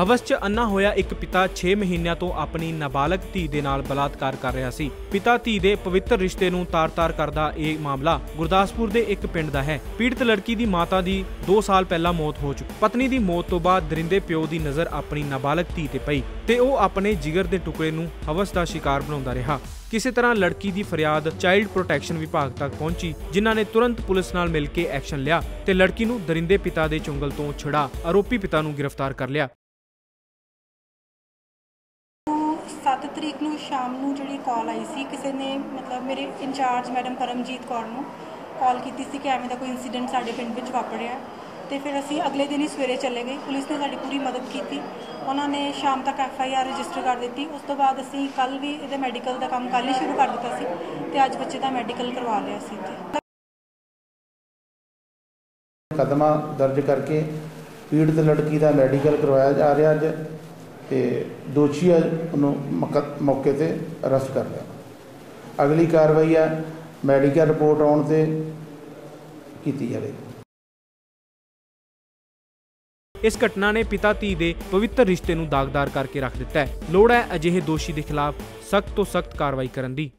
ਹਵਸ 'ਚ ਅੰਨਾ ਹੋਇਆ ਇੱਕ ਪਿਤਾ 6 ਮਹੀਨਿਆਂ ਤੋਂ ਆਪਣੀ ਨਾਬਾਲਗ ਧੀ ਦੇ ਨਾਲ ਬਲਾਤਕਾਰ ਕਰ ਰਿਹਾ ਸੀ। ਪਿਤਾ ਧੀ ਦੇ ਪਵਿੱਤਰ ਰਿਸ਼ਤੇ ਨੂੰ ਤਾਰ-ਤਾਰ ਕਰਦਾ ਇਹ ਮਾਮਲਾ ਗੁਰਦਾਸਪੁਰ ਦੇ ਇੱਕ ਪਿੰਡ ਦਾ ਹੈ। ਪੀੜਤ ਲੜਕੀ ਦੀ ਮਾਤਾ ਦੀ 2 ਸਾਲ ਪਹਿਲਾਂ ਮੌਤ ਹੋ ਚੁੱਕੀ। ਪਤਨੀ ਦੀ ਮੌਤ ਤੋਂ ਬਾਅਦ ਦਰਿੰਦੇ ਪਿਓ ਦੀ ਨਜ਼ਰ ਆਪਣੀ ਨਾਬਾਲਗ ਧੀ ਤੇ ਪਈ ਤੇ ਉਹ ਆਪਣੇ ਜਿਗਰ ਦੇ ਟੁਕੜੇ ਨੂੰ ਹਵਸ ਦਾ ਸ਼ਿਕਾਰ ਬਣਾਉਂਦਾ ਰਿਹਾ। ਕਿਸੇ ਤਰ੍ਹਾਂ ਲੜਕੀ ਦੀ ਫਰਿਆਦ ਚਾਈਲਡ ਪ੍ਰੋਟੈਕਸ਼ਨ ਵਿਭਾਗ ਤੱਕ ਪਹੁੰਚੀ, ਜਿਨ੍ਹਾਂ ਨੇ ਤੁਰੰਤ ਪੁਲਿਸ ਨਾਲ ਮਿਲ ਕੇ ਐਕਸ਼ਨ ਲਿਆ ਤੇ ਲੜਕੀ ਨੂੰ ਦਰਿੰਦੇ ਪਿਤਾ ਦੇ ਚੁੰਗਲ ਤੋਂ ਛੁਡਾ। ਆਰੋਪੀ ਪਿਤਾ ਨੂੰ ਗ੍ਰਿਫਤਾਰ ਕਰ ਲਿਆ। 7 ਤਰੀਕ ਨੂੰ ਸ਼ਾਮ ਨੂੰ ਜਿਹੜੀ ਕਾਲ ਆਈ ਸੀ, ਕਿਸੇ ਨੇ ਮਤਲਬ ਮੇਰੇ ਇੰਚਾਰਜ ਮੈਡਮ ਪਰਮਜੀਤ ਕੌਰ ਨੂੰ ਕਾਲ ਕੀਤੀ ਸੀ ਕਿ ਐਵੇਂ ਦਾ ਕੋਈ ਇਨਸੀਡੈਂਟ ਸਾਡੇ ਪਿੰਡ ਵਿੱਚ ਵਾਪਰਿਆ। ਹੈ। ਤੇ ਫਿਰ ਅਸੀਂ ਅਗਲੇ ਦਿਨ ਹੀ ਸਵੇਰੇ ਚਲੇ ਗਏ। ਪੁਲਿਸ ਨੇ ਸਾਡੀ ਪੂਰੀ ਮਦਦ ਕੀਤੀ। ਉਹਨਾਂ ਨੇ ਸ਼ਾਮ ਤੱਕ ਐਫ ਆਈ ਆਰ ਰਜਿਸਟਰ ਕਰ ਦਿੱਤੀ। ਉਸ ਤੋਂ ਬਾਅਦ ਅਸੀਂ ਕੱਲ ਵੀ ਇਹਦੇ ਮੈਡੀਕਲ ਦਾ ਕੰਮ ਕੱਲ ਹੀ ਸ਼ੁਰੂ ਕਰ ਦਿੱਤਾ ਸੀ ਤੇ ਅੱਜ ਬੱਚੇ ਦਾ ਮੈਡੀਕਲ ਕਰਵਾ ਲਿਆ ਸੀ ਇੱਥੇ। ਮੁਕੱਦਮਾ ਦਰਜ ਕਰਕੇ ਪੀੜਤ ਲੜਕੀ ਦਾ ਮੈਡੀਕਲ ਕਰਵਾਇਆ ਜਾ ਰਿਹਾ ਅੱਜ। ਤੇ ਦੋਸ਼ੀ ਹੈ ਮੌਕੇ ਤੇ ਅਰੈਸਟ ਕਰ ਲਿਆ। ਅਗਲੀ ਕਾਰਵਾਈ ਹੈ ਮੈਡੀਕਲ ਰਿਪੋਰਟ ਆਉਣ ਤੇ ਕੀਤੀ ਜਾਵੇਗੀ ਇਸ ਘਟਨਾ ਨੇ ਪਿਤਾ ਧੀ ਦੇ ਪਵਿੱਤਰ ਰਿਸ਼ਤੇ ਨੂੰ ਦਾਗਦਾਰ ਕਰਕੇ ਰੱਖ ਦਿੱਤਾ ਹੈ। ਲੋੜ ਹੈ ਅਜਿਹੇ ਦੋਸ਼ੀ ਦੇ ਖਿਲਾਫ ਸਖਤ ਤੋਂ ਸਖਤ ਕਾਰਵਾਈ ਕਰਨ ਦੀ।